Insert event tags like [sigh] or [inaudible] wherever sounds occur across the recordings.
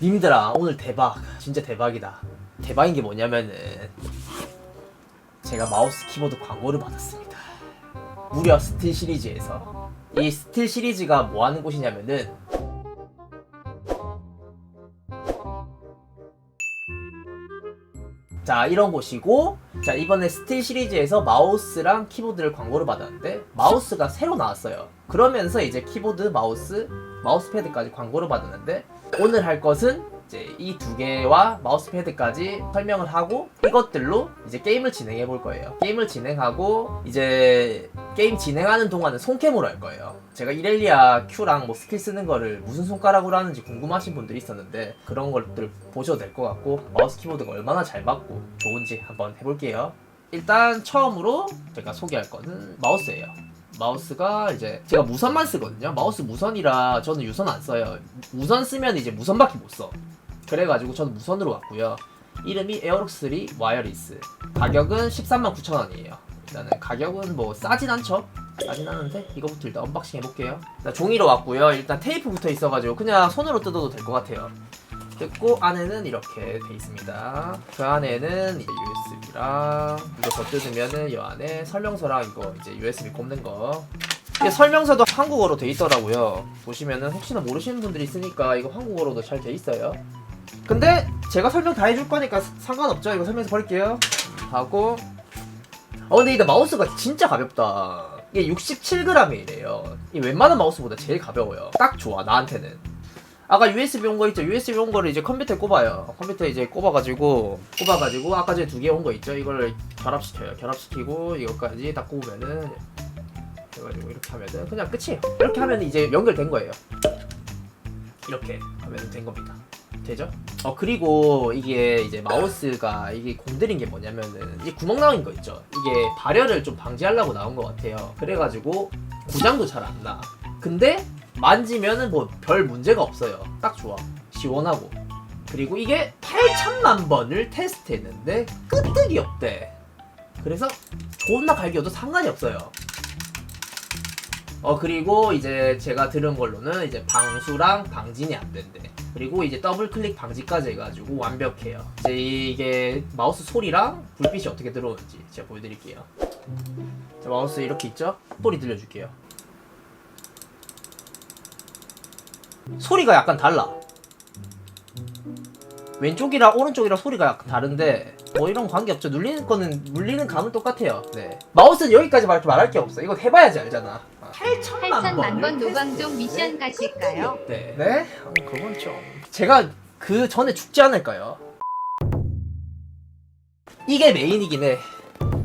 님들아 오늘 대박. 진짜 대박이다. 대박인 게 뭐냐면은 제가 마우스 키보드 광고를 받았습니다. 무려 스틸 시리즈에서. 이 스틸 시리즈가 뭐 하는 곳이냐면은 자 이런 곳이고 자 이번에 스틸 시리즈에서 마우스랑 키보드를 광고를 받았는데 마우스가 새로 나왔어요. 그러면서 이제 키보드 마우스 마우스패드까지 광고를 받았는데 오늘 할 것은 이제 이 두 개와 마우스패드까지 설명을 하고 이것들로 이제 게임을 진행해 볼 거예요. 게임을 진행하고 이제 게임 진행하는 동안은 손캠으로 할 거예요. 제가 이렐리아 Q랑 뭐 스킬 쓰는 거를 무슨 손가락으로 하는지 궁금하신 분들이 있었는데 그런 것들 보셔도 될 것 같고 마우스 키보드가 얼마나 잘 맞고 좋은지 한번 해볼게요. 일단 처음으로 제가 소개할 거는 마우스예요 마우스가 이제 제가 무선만 쓰거든요. 마우스 무선이라 저는 유선 안 써요. 무선 쓰면 이제 무선밖에 못 써. 그래가지고 저는 무선으로 왔고요. 이름이 에어록스리 와이어리스. 가격은 13만 9천 원이에요. 일단은 가격은 뭐 싸진 않죠? 싸진 않은데 이거부터 일단 언박싱 해볼게요. 일단 종이로 왔고요. 일단 테이프 붙어 있어가지고 그냥 손으로 뜯어도 될 것 같아요 뜯고 안에는 이렇게 돼 있습니다. 그 안에는 이제 USB랑 이거 더 뜯으면은 이 안에 설명서랑 이거 이제 USB 꼽는 거. 이게 설명서도 한국어로 돼 있더라고요. 보시면은 혹시나 모르시는 분들이 있으니까 이거 한국어로도 잘 돼 있어요. 근데 제가 설명 다 해줄 거니까 상관없죠? 이거 설명서 버릴게요. 하고. 어 근데 이거 마우스가 진짜 가볍다. 이게 67g이래요. 이 웬만한 마우스보다 제일 가벼워요. 딱 좋아 나한테는 아까 USB 온 거 있죠 USB 온 거를 이제 컴퓨터에 꼽아요 컴퓨터에 이제 꼽아가지고 꼽아가지고 아까 전에 두 개 온 거 있죠 이걸 결합시켜요 결합시키고 이것까지 다 꼽으면은 해가지고 이렇게 하면은 그냥 끝이에요 이렇게 하면 이제 연결된 거예요 이렇게 하면 된 겁니다 되죠? 어 그리고 이게 이제 마우스가 이게 공들인 게 뭐냐면은 이게 구멍 나온 거 있죠. 이게 발열을 좀 방지하려고 나온 것 같아요. 그래가지고 고장도 잘 안 나. 근데 만지면은 뭐 별 문제가 없어요. 딱 좋아. 시원하고. 그리고 이게 8천만 번을 테스트했는데 끄떡이 없대. 그래서 존나 갈겨도 상관이 없어요. 어 그리고 이제 제가 들은 걸로는 이제 방수랑 방진이 안 된대. 그리고 이제 더블 클릭 방지까지 해가지고 완벽해요. 이제 이게 마우스 소리랑 불빛이 어떻게 들어오는지 제가 보여드릴게요. 자, 마우스 이렇게 있죠? 소리 들려줄게요. 소리가 약간 달라. 왼쪽이랑 오른쪽이랑 소리가 약간 다른데 뭐 이런 관계 없죠. 눌리는 거는 물리는 감은 똑같아요. 네. 마우스는 여기까지 말, 말할 게 없어. 이거 해봐야지 알잖아. 8천만 8천만 번을 노방종 미션 가실까요? 네. 네? 어, 그건 좀. 제가 그 전에 죽지 않을까요? 이게 메인이긴 해.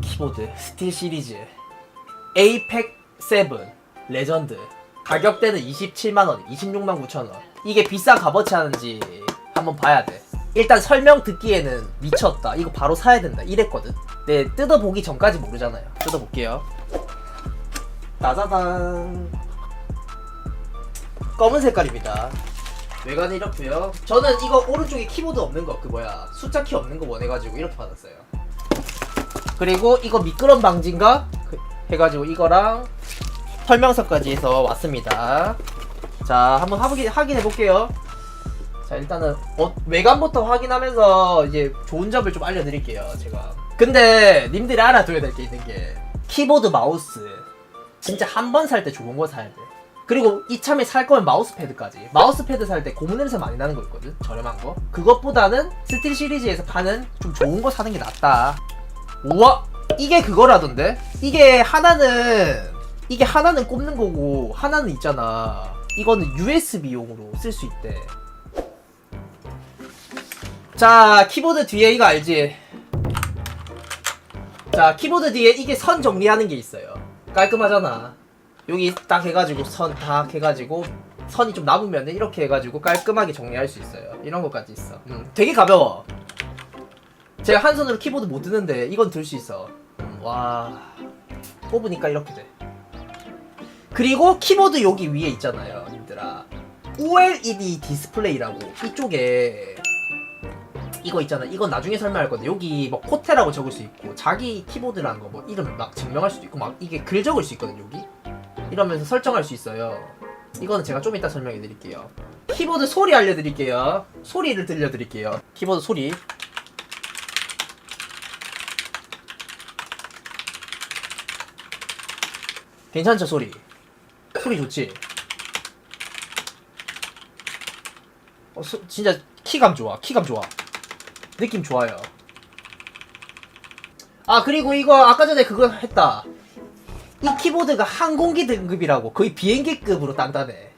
키보드 스틸 시리즈 에이펙 7 레전드 가격대는 27만 원, 26만 9천 원. 이게 비싼 값어치 하는지 한번 봐야 돼. 일단 설명 듣기에는 미쳤다. 이거 바로 사야 된다. 이랬거든. 네, 뜯어보기 전까지 모르잖아요. 뜯어볼게요. 따자단. 검은 색깔입니다. 외관이 이렇고요. 저는 이거 오른쪽에 키보드 없는 거, 그 뭐야 숫자 키 없는 거 원해가지고 이렇게 받았어요. 그리고 이거 미끄럼 방지인가 그- 해가지고 이거랑 설명서까지 해서 왔습니다. 자, 한번 확인 확인해 볼게요. 자, 일단은 어, 외관부터 확인하면서 이제 좋은 점을 좀 알려드릴게요, 제가. 근데 님들이 알아둬야 될 게 있는 게 키보드 마우스 진짜 한 번 살 때 좋은 거 사야 돼. 그리고 이참에 살 거면 마우스패드까지. 마우스패드 살 때 고무 냄새 많이 나는 거 있거든? 저렴한 거. 그것보다는 스틸 시리즈에서 파는 좀 좋은 거 사는 게 낫다. 우와! 이게 그거라던데? 이게 하나는, 이게 하나는 꼽는 거고, 하나는 있잖아. 이거는 USB용으로 쓸 수 있대. 자, 키보드 뒤에 이거 알지? 자, 키보드 뒤에 이게 선 정리하는 게 있어요. 깔끔하잖아. 여기 딱 해가지고 선 딱 해가지고 선이 좀 남으면 이렇게 해가지고 깔끔하게 정리할 수 있어요. 이런 것까지 있어. 음, 되게 가벼워. 제가 한 손으로 키보드 못 드는데 이건 들 수 있어. 음, 와 뽑으니까 이렇게 돼. 그리고 키보드 여기 위에 있잖아요, 님들아. OLED 디스플레이라고 이쪽에 이거 있잖아. 이건 나중에 설명할 건데 여기 뭐 코테라고 적을 수 있고 자기 키보드라는 거 뭐 이름 막 증명할 수도 있고 막 이게 글 적을 수 있거든 여기. 이러면서 설정할 수 있어요. 이거는 제가 좀 이따 설명해 드릴게요. 키보드 소리 알려드릴게요. 소리를 들려드릴게요. 키보드 소리. 괜찮죠 소리? 소리 좋지? 어, 소- 진짜 키감 좋아. 키감 좋아. 느낌 좋아요. 아 그리고 이거 아까 전에 그거 했다. 이 키보드가 항공기 등급이라고 거의 비행기급으로 단단해.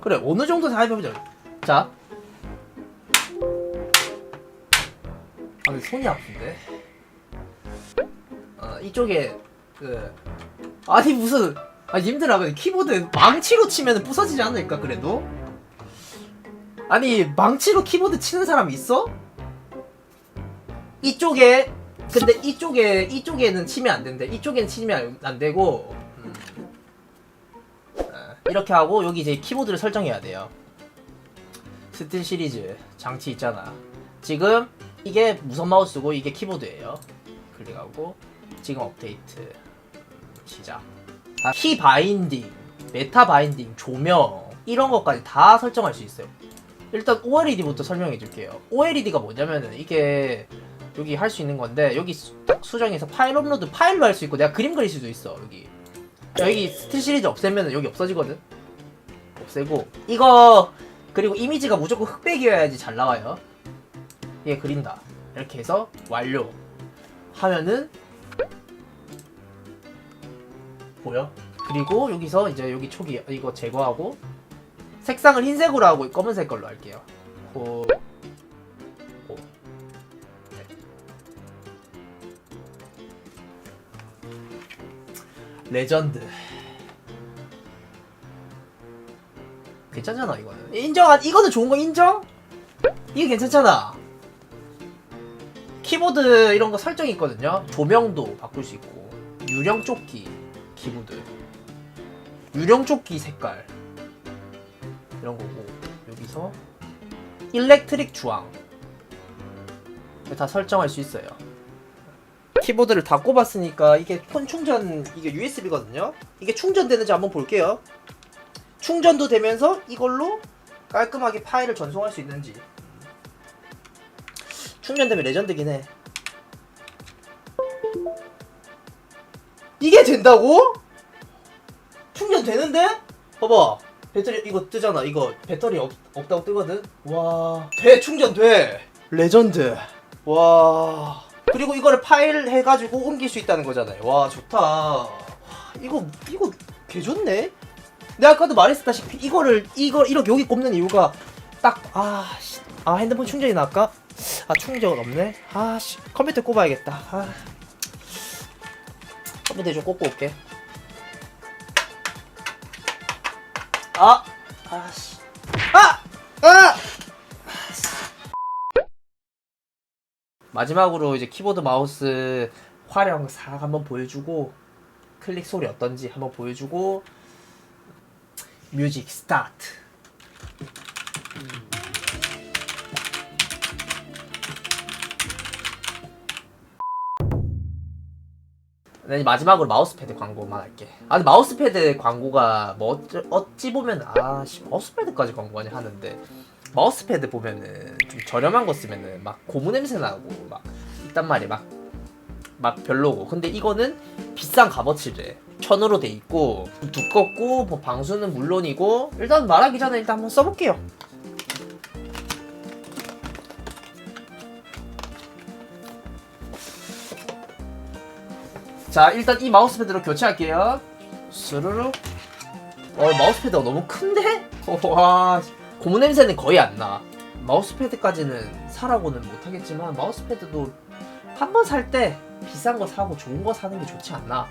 그래 어느 정도 다 해보자. 자. 아 근데 손이 아픈데. 어 이쪽에 그 아니 무슨 아 님들아 근데 키보드 망치로 치면 부서지지 않을까 그래도? 아니 망치로 키보드 치는 사람 있어? 이쪽에 근데 이쪽에 이쪽에는 치면 안 된대. 이쪽에는 치면 안 되고 음. 아, 이렇게 하고 여기 이제 키보드를 설정해야 돼요. 스틸 시리즈 장치 있잖아. 지금 이게 무선 마우스고 이게 키보드예요. 클릭하고 지금 업데이트 시작. 아, 키 바인딩, 메타 바인딩, 조명 이런 것까지 다 설정할 수 있어요. 일단 OLED부터 설명해 줄게요. OLED가 뭐냐면은 이게 여기 할 수 있는 건데 여기 수정해서 파일 업로드 파일로 할 수 있고 내가 그림 그릴 수도 있어 여기. 자, 여기 스틸 시리즈 없애면 여기 없어지거든? 없애고. 이거 그리고 이미지가 무조건 흑백이어야지 잘 나와요. 얘 그린다. 이렇게 해서 완료. 하면은 보여? 그리고 여기서 이제 여기 초기 이거 제거하고 색상을 흰색으로 하고 검은색 걸로 할게요. 고... 고. 레전드. 괜찮잖아 이거는. 인정! 이거는 좋은 거 인정? 이게 괜찮잖아. 키보드 이런 거 설정이 있거든요. 조명도 바꿀 수 있고 유령 조끼 키보드 유령 조끼 색깔 이런 거고 여기서 일렉트릭 주황 다 설정할 수 있어요 키보드를 다 꼽았으니까 이게 폰 충전 이게 USB거든요. 이게 충전되는지 한번 볼게요. 충전도 되면서 이걸로 깔끔하게 파일을 전송할 수 있는지. 충전되면 레전드긴 해. 이게 된다고? 충전되는데? 봐봐. 배터리 이거 뜨잖아. 이거 배터리 없, 없다고 뜨거든. 와, 돼 충전돼. 레전드. 와. 그리고 이거를 파일 해가지고 옮길 수 있다는 거잖아요. 와 좋다. 와, 이거 이거 개 좋네. 내가 아까도 말했다시피 이거를 이거 이렇게 여기 꼽는 이유가 딱아 아, 핸드폰 충전이 나까? 아 충전 없네. 아씨 컴퓨터 꼽아야겠다. 아. 컴퓨터 좀 꼽고 올게. 아 아씨 아 아. 마지막으로 이제 키보드 마우스 활용 싹 한번 보여주고 클릭 소리 어떤지 한번 보여주고 뮤직 스타트 네, 마지막으로 마우스패드 광고만 할게. 아, 마우스패드 광고가 뭐 어찌, 어찌 보면 아, 씨, 마우스패드까지 광고하니 하는데 마우스패드 보면은 좀 저렴한 거 쓰면은 막 고무 냄새 나고 막 있단 말이야 막 막 별로고. 근데 이거는 비싼 값어치래. 천으로 돼 있고 두껍고 뭐 방수는 물론이고 일단 말하기 전에 일단 한번 써볼게요 자 일단 이 마우스패드로 교체할게요 스르르 어 마우스패드가 너무 큰데? [laughs] 와 고무 냄새는 거의 안 나. 마우스패드까지는 사라고는 못하겠지만 마우스패드도 한 번 살 때 비싼 거 사고 좋은 거 사는 게 좋지 않나.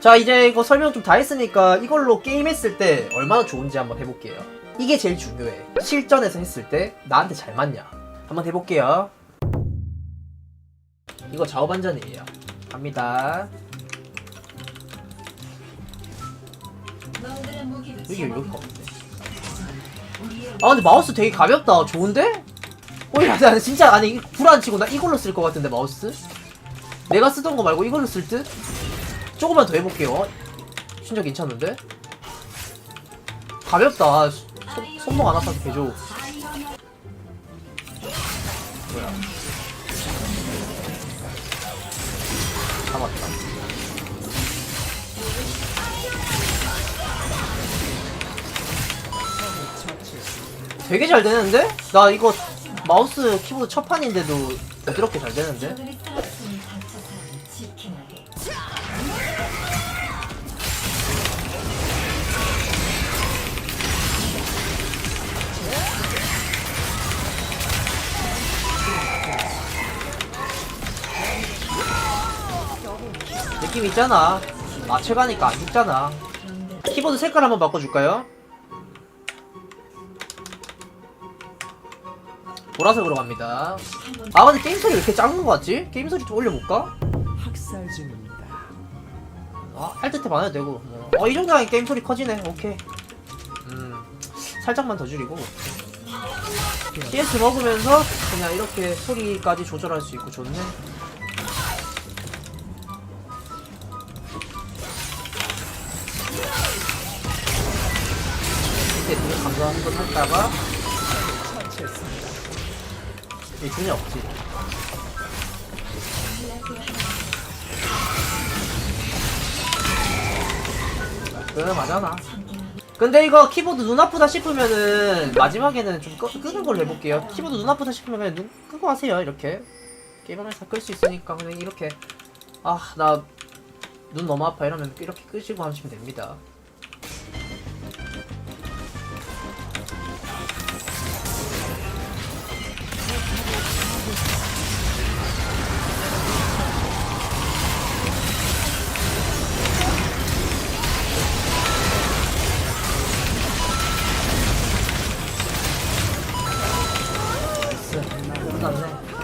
자 이제 이거 설명 좀 다 했으니까 이걸로 게임했을 때 얼마나 좋은지 한번 해볼게요. 이게 제일 중요해. 실전에서 했을 때 나한테 잘 맞냐. 한번 해볼게요. 이거 좌우반전이에요. 갑니다. 여기 여기가 아 근데 마우스 되게 가볍다. 좋은데? 오야 나 진짜 아니 불안치고 나 이걸로 쓸 것 같은데 마우스? 내가 쓰던 거 말고 이걸로 쓸 듯? 조금만 더 해볼게요. 진짜 괜찮은데? 가볍다. 손목 안 아파서 개좋 뭐야? 되게 잘 되는데? 나 이거 마우스 키보드 첫 판인데도 부드럽게 잘 되는데? 느낌 있잖아. 맞춰가니까 안 죽잖아. 키보드 색깔 한번 바꿔줄까요? 보라색으로 갑니다. 아 근데 게임 소리 왜 이렇게 작은 거 같지? 게임 소리 좀 올려볼까? 학살 중입니다. 아, 할 듯해 안 해도 되고. 뭐. 어, 이 정도면 게임 소리 커지네. 오케이. 음, 살짝만 더 줄이고. PS 먹으면서 그냥 이렇게 소리까지 조절할 수 있고 좋네. 눈 감도 한번 했다가 처치했습니다. 이 준이 없지. 맞아나. 근데 이거 키보드 눈 아프다 싶으면은 마지막에는 좀 끄, 끄는 걸로 해볼게요. 키보드 눈 아프다 싶으면 그냥 눈 끄고 하세요 이렇게. 게임하면서 끌 수 있으니까 그냥 이렇게 아 나 눈 너무 아파 이러면 이렇게 끄시고 하시면 됩니다.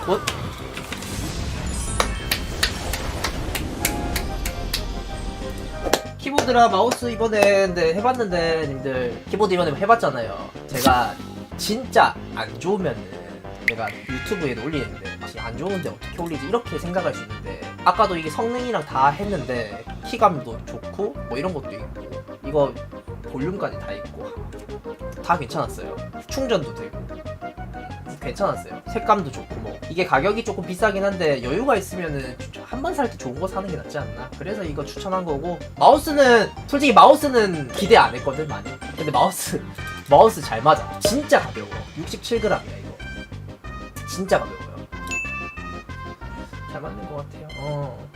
굿. 키보드랑 마우스 이번에 근데 해봤는데 님들 키보드 이번에 해봤잖아요. 제가 진짜 안 좋으면은 내가 유튜브에도 올리는데 맛이 안 좋은데 어떻게 올리지 이렇게 생각할 수 있는데 아까도 이게 성능이랑 다 했는데 키감도 좋고 뭐 이런 것도 있고 이거 볼륨까지 다 있고 다 괜찮았어요. 충전도 되고 괜찮았어요. 색감도 좋고 뭐 이게 가격이 조금 비싸긴 한데 여유가 있으면은 한 번 살 때 좋은 거 사는 게 낫지 않나? 그래서 이거 추천한 거고 마우스는 솔직히 마우스는 기대 안 했거든 많이. 근데 마우스 [laughs] 마우스 잘 맞아. 진짜 가벼워. 67g이야 이거. 진짜 가벼워요. 잘 맞는 것 같아요. 어.